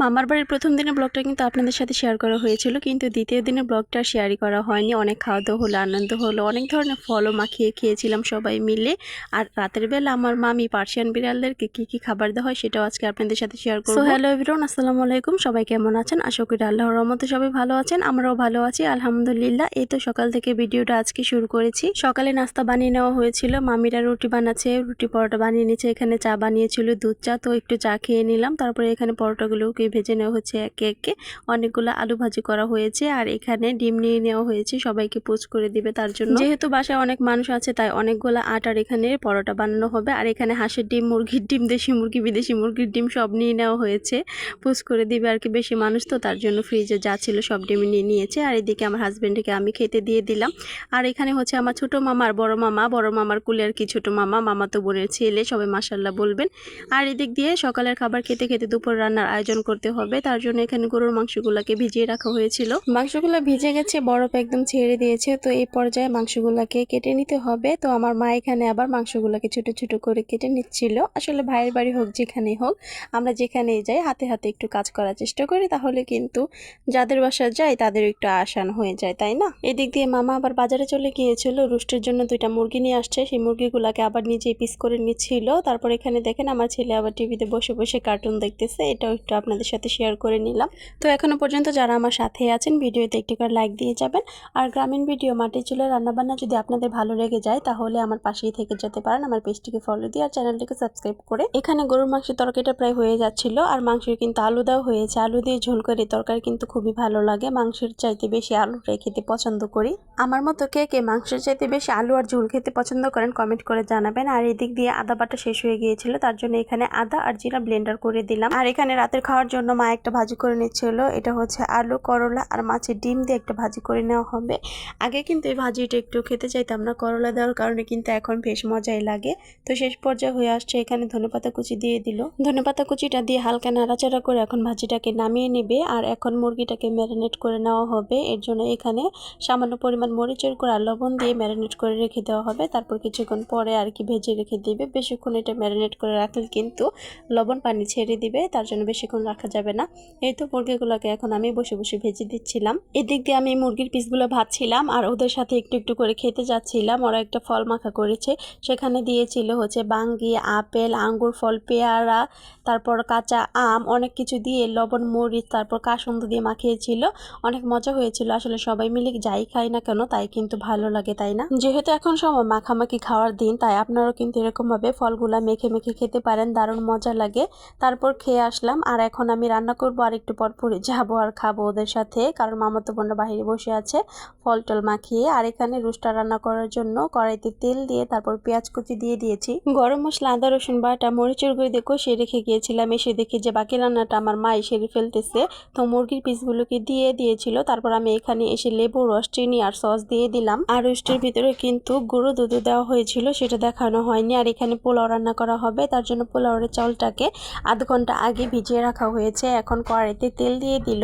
মামার বাড়ির প্রথম দিনের ব্লগটা কিন্তু আপনাদের সাথে শেয়ার করা হয়েছিল, কিন্তু দ্বিতীয় দিনের ব্লগটা শেয়ারই করা হয়নি। অনেক খাওয়া দাওয়া হলো, আনন্দ হলো, অনেক ধরনের ফলও মাখিয়ে খেয়েছিলাম সবাই মিলে। আর রাতের বেলা আমার মামি পার্সিয়ান বিড়ালদেরকে কী কী খাবার দেওয়া হয় সেটাও আজকে আপনাদের সাথে শেয়ার করব। হ্যালো এভরিওয়ান আসসালামু আলাইকুম। সবাই কেমন আছেন? আশা করি আল্লাহর রহমতে সবাই ভালো আছেন, আমরাও ভালো আছি, আলহামদুলিল্লাহ। এই তো সকাল থেকে ভিডিওটা আজকে শুরু করেছি। সকালে নাস্তা বানিয়ে নেওয়া হয়েছিল, মামিরা রুটি বানাচ্ছে, রুটি পরোটা বানিয়ে নিচ্ছে, এখানে চা বানিয়েছিল, দুধ চা, তো একটু চা খেয়ে নিলাম। তারপরে এখানে পরোটাগুলোকে ভেজে নেওয়া হচ্ছে একে একে। অনেকগুলো আলু ভাজি করা হয়েছে আর এখানে ডিম নিয়ে নেওয়া হয়েছে, সবাইকে পোচ করে দিবে তার জন্য। যেহেতু বাসায় অনেক মানুষ আছে, তাই অনেকগুলো আটার এখানে পরোটা বানানো হবে। আর এখানে হাঁসের ডিম, মুরগির ডিম, দেশি মুরগি, বিদেশি মুরগির ডিম সব নিয়ে নেওয়া হয়েছে। পোচ করে দিবে আর কি বেশি মানুষ, তো তার জন্য ফ্রিজে যা ছিল সব ডিম নিয়ে নিয়েছে। আর এদিকে আমার হাজব্যান্ডকে আমি খেতে দিয়ে দিলাম। আর এখানে হচ্ছে আমার ছোট মামা আর বড় মামা। বড় মামার কুলে আর কি ছোট মামা মামা তো বোনের ছেলে, সবাই মাসাল্লাহ বলবেন। আর এদিক দিয়ে সকালের খাবার খেতে খেতে দুপুর রান্নার আয়োজন করতে হবে। তার জন্য এখানে গরুর মাংসগুলোকে ভিজিয়ে রাখা হয়েছিল। মাংসগুলো ভিজে গেছে, বরফ একদম ছেড়ে দিয়েছে। তো এই পর্যায়ে মাংসগুলোকে কেটে নিতে হবে। তো আমার মা এখানে আবার মাংসগুলোকে ছোট ছোট করে কেটে নিচ্ছিল। আসলে ভাইয়ের বাড়ি হোক, যেখানেই হোক, আমরা যেখানেই যাই, হাতে হাতে একটু কাজ করার চেষ্টা করি। তাহলে কিন্তু যাদের বাসা যায়, তাদের একটু আসান হয়ে যায়, তাই না? এদিক দিয়ে মামা আবার বাজারে চলে গিয়েছিল। রুস্টের জন্য দুইটা মুরগি নিয়ে আসছে। সেই মুরগিগুলোকে আবার নিজে পিস করে নিচ্ছিল। তারপর এখানে দেখেন, আমার ছেলে আবার টিভিতে বসে বসে কার্টুন দেখতেছে। এটাও একটু আপনাদের সাথে শেয়ার করে নিলাম। তো এখনও পর্যন্ত যারা আমার সাথে আছেন, ভিডিওতে একটি করে লাইক দিয়ে যাবেন। আর গ্রামীণ ভিডিও মাটির চুলের রান্নাবান্না যদি আপনাদের ভালো লেগে যায়, তাহলে আমার পাশেই থেকে যেতে পারেন, আমার পেজটিকে ফলো দিয়ে আর চ্যানেলটিকে সাবস্ক্রাইব করে। এখানে গরুর মাংসের তরকারিটা প্রায় হয়ে যাচ্ছিল, আর মাংসের কিন্তু আলু দেওয়া হয়েছে। আলু দিয়ে ঝোল করে তরকারি কিন্তু খুবই ভালো লাগে, মাংসের চাইতে বেশি আলুটাই খেতে পছন্দ করি। আমার মতো কে কে মাংসের চাইতে বেশি আলু আর ঝোল খেতে পছন্দ করেন কমেন্ট করে জানাবেন। আর এদিক দিয়ে আদা বাটা শেষ হয়ে গিয়েছিল, তার জন্য এখানে আদা আর জিরা ব্লেন্ডার করে দিলাম। আর এখানে রাতের খাওয়ার জন্য মা একটা ভাজি করে নিচ্ছিল। এটা হচ্ছে আলু, করলা আর মাছের ডিম দিয়ে একটা ভাজি করে নেওয়া হবে। আগে কিন্তু এই ভাজিটা একটু খেতে চাইতাম না, করলা দেওয়ার কারণে কিন্তু এখন বেশ মজাই লাগে। তো শেষ পর্যায়ে হয়ে আসছে এখানে ধনেপাতা কুচি দিয়ে দিল। ধনেপাতা কুচিটা দিয়ে হালকা নাড়াচাড়া করে এখন ভাজিটাকে নামিয়ে নেবে আর এখন মুরগিটাকে ম্যারিনেট করে নেওয়া হবে। এর জন্য এখানে সামান্য পরিমাণ মরিচের গুঁড়া লবণ দিয়ে ম্যারিনেট করে রেখে দেওয়া হবে। তারপর কিছুক্ষণ পরে আর কি ভেজে রেখে দিবে। বেশিক্ষণ এটা ম্যারিনেট করে রাখলে কিন্তু লবণ পানি ছেড়ে দিবে। তার জন্য বেশিক্ষণ রাখা যাবে না। এই তো মুরগিগুলোকে এখন আমি বসে বসে ভেজে দিচ্ছিলাম। এদিক দিয়ে আমি মুরগির পিসগুলো ভাজছিলাম আর ওদের সাথে একটু একটু করে খেতে যাচ্ছিলাম। ওরা একটা ফল মাখা করেছে। সেখানে দিয়েছিল হচ্ছে বাঙ্গি, আপেল, আঙ্গুর, ফল, পেয়ারা, তারপর কাঁচা আম, অনেক কিছু দিয়ে লবণ, মরিচ, তারপর কাসন্দ দিয়ে মাখিয়েছিল। অনেক মজা হয়েছিল। আসলে সবাই মিলে যাই খাই না কেন, তাই কিন্তু ভালো লাগে, তাই না? যেহেতু এখন সময় মাখামাখি খাওয়ার দিন, তাই আপনারাও কিন্তু এরকমভাবে ফলগুলা মেখে মেখে খেতে পারেন। দারুণ মজা লাগে। তারপর খেয়ে আসলাম। আর এখন আমি রান্না করব, আর একটু পর পরে যাব আর খাব ওদের সাথে। কারণ মামাতো বোনরা বাহিরে বসে আছে, ফল টল মাখিয়ে। আর এখানে রুস্টা রান্না করার জন্য কড়াইতে তেল দিয়ে তারপর পেঁয়াজ কুচি দিয়ে দিয়েছি। গরম মশলা, আদা, রসুন বাটা, মরিচের গুঁড়ি দেখো সে রেখে গিয়েছিলাম। এসে দেখি যে বাকি রান্নাটা আমার মা সেরে ফেলতেছে। তো মুরগির পিসগুলোকে দিয়ে দিয়েছিল। তারপর আমি এখানে এসে লেবু, রস, চিনি আর সস দিয়ে দিলাম। আর রোস্টের ভিতরে কিন্তু গুঁড়ো দুধ দেওয়া হয়েছিল, সেটা দেখানো হয়নি। আর এখানে পোলাও রান্না করা হবে, তার জন্য পোলাওয়ের চাউলটাকে আধ ঘণ্টা আগে ভিজিয়ে রাখা হয়েছে। এখন কড়াইতে তেল দিয়ে দিল।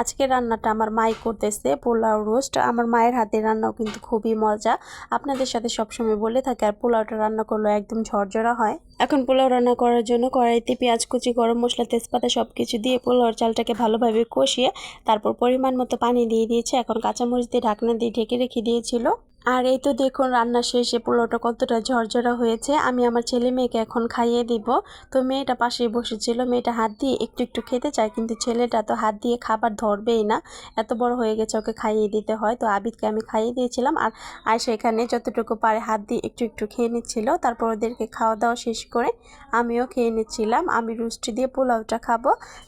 আজকে রান্নাটা আমার মাই করতেছে, পোলাও রোস্ট আমার মায়ের হাতের রান্নাও কিন্তু খুবই মজা। আপনাদের সাথে সবসময় বলে থাকে, আর পোলাওটা রান্না করলে একদম ঝরঝরা হয়। এখন পোলাও রান্না করার জন্য কড়াইতে পেঁয়াজ, কুচি, গরম মশলা, তেজপাতা সব কিছু দিয়ে পোলাওর চালটাকে ভালোভাবে কষিয়ে তারপর পরিমাণ মতো পানি দিয়ে দিয়েছে। এখন কাঁচামরিচ দিয়ে ঢাকনা দিয়ে ঢেকে রেখে দিয়েছিল। আর এই তো দেখুন, রান্না শেষে পোলাওটা কতটা ঝরঝরা হয়েছে। আমি আমার ছেলে মেয়েকে এখন খাইয়ে দিব। তো মেয়েটা পাশেই বসেছিল। মেয়েটা হাত দিয়ে একটু একটু খেতে চায়, কিন্তু ছেলেটা তো হাত দিয়ে খাবার ধরবেই না। এত বড় হয়ে গেছে ওকে খাইয়ে দিতে হয়। তো আবিদকে আমি খাইয়ে দিয়েছিলাম। আর আর সেখানে যতটুকু পারে হাত দিয়ে একটু একটু খেয়ে নিচ্ছিল। তারপর ওদেরকে খাওয়া দাওয়া শেষ করে আমিও খেয়ে নিচ্ছিলাম। আমি রুষ্টি দিয়ে পোলাওটা খাব।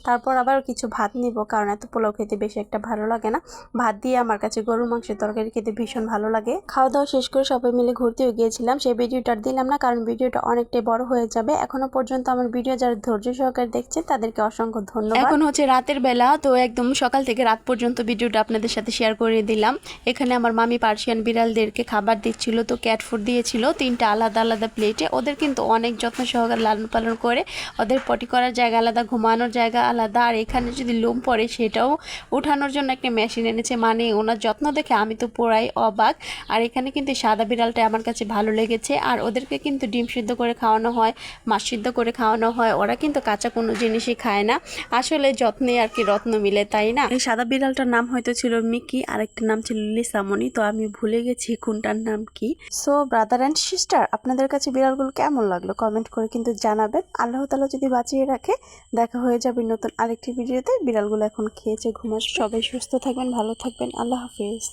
তারপর আবার কিছু ভাত নিব, কারণ এত পোলাও খেতে বেশি একটা ভালো লাগে না। ভাত দিয়ে আমার কাছে গরুর মাংসের তরকারি খেতে ভীষণ ভালো লাগে। খাওয়া দাওয়া শেষ করে সবাই মিলে ঘুরতেও গিয়েছিলাম। সেই ভিডিওটা দিলাম না, কারণ ভিডিওটা অনেকটাই বড় হয়ে যাবে। এখনও পর্যন্ত আমার ভিডিও যারা ধৈর্য সহকারে দেখছেন তাদেরকে অসংখ্য ধন্যবাদ। এখন হচ্ছে রাতের বেলা, তো একদম সকাল থেকে রাত পর্যন্ত ভিডিওটা আপনাদের সাথে শেয়ার করে দিলাম। এখানে আমার মামি পার্সিয়ান বিড়ালদেরকে খাবার দিচ্ছিল, তো ক্যাট ফুড দিয়েছিল। তিনটা আলাদা আলাদা প্লেটে ওদের কিন্তু অনেক যত্ন সহকারে লালন পালন করে, ওদের পটি করার জায়গা আলাদা, ঘুমানোর জায়গা আলাদা। আর এখানে যদি লোম পড়ে, সেটাও উঠানোর জন্য একটা মেশিন এনেছে। মানে ওনার যত্ন দেখে আমি তো পুরাই অবাক। আর এখানে কিন্তু সাদা বিড়ালটা আমার কাছে ভালো লেগেছে। আর ওদেরকে কিন্তু ডিম সিদ্ধ করে খাওয়ানো হয় মাছ সিদ্ধ করে খাওয়ানো হয়। ওরা কিন্তু কাঁচা কোনো জিনিসই খায় না। আসলে যত্নে আর কি রত্ন মিলে তাই না? এই সাদা বিড়ালটার নাম হয়তো ছিল মিকি আর একটা নাম ছিল লিসামনি তো আমি ভুলে গেছি কোনটার নাম কি। সো ব্রাদার অ্যান্ড সিস্টার আপনাদের কাছে বিড়ালগুলো কেমন লাগল? কমেন্ট করে কিন্তু জানাবেন। আল্লাহ তালা যদি বাঁচিয়ে রাখে দেখা হয়ে যাবে নতুন আরেকটি ভিডিওতে। বিড়ালগুলো এখন খেয়েছে ঘুমাস সবাই সুস্থ থাকবেন ভালো থাকবেন। আল্লাহ হাফিজ।